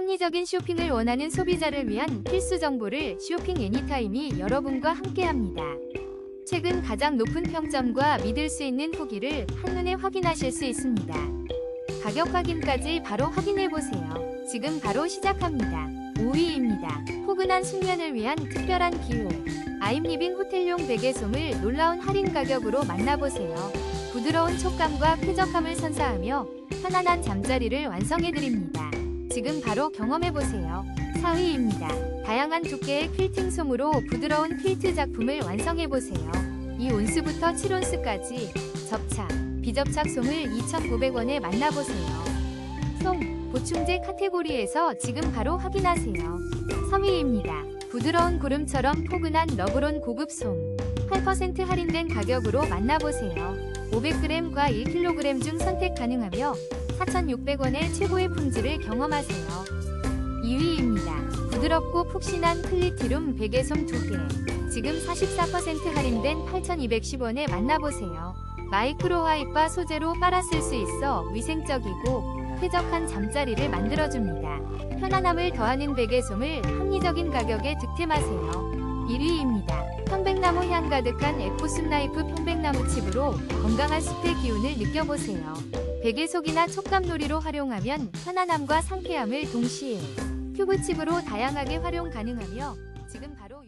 합리적인 쇼핑을 원하는 소비자를 위한 필수 정보를 쇼핑 애니타임이 여러분과 함께합니다. 최근 가장 높은 평점과 믿을 수 있는 후기를 한눈에 확인하실 수 있습니다. 가격 확인까지 바로 확인해 보세요. 지금 바로 시작합니다. 5위입니다. 포근한 숙면을 위한 특별한 기회. 아임리빙 호텔용 베개솜을 놀라운 할인 가격으로 만나보세요. 부드러운 촉감과 쾌적함을 선사하며 편안한 잠자리를 완성해 드립니다. 지금 바로 경험해 보세요. 4위입니다. 다양한 두께의 퀼팅 솜으로 부드러운 퀼트 작품을 완성해 보세요. 2온스부터 7온스까지 접착, 비접착 솜을 2,900원에 만나보세요. 솜, 보충제 카테고리에서 지금 바로 확인하세요. 3위입니다. 부드러운 구름처럼 포근한 러브론 고급 솜. 8% 할인된 가격으로 만나보세요. 500g과 1kg 중 선택 가능하며 4,600원의 최고의 품질을 경험하세요. 2위입니다. 부드럽고 푹신한 클리티룸 베개솜 2개. 지금 44% 할인된 8,210원에 만나보세요. 마이크로 화이바 소재로 빨아쓸 수 있어 위생적이고 쾌적한 잠자리를 만들어줍니다. 편안함을 더하는 베개솜을 합리적인 가격에 득템하세요. 1위입니다. 편백나무 향 가득한 에코숲 나이프 편백나무 칩으로 건강한 숲의 기운을 느껴보세요. 베개속이나 촉감놀이로 활용하면 편안함과 상쾌함을 동시에 큐브칩으로 다양하게 활용 가능하며 지금 바로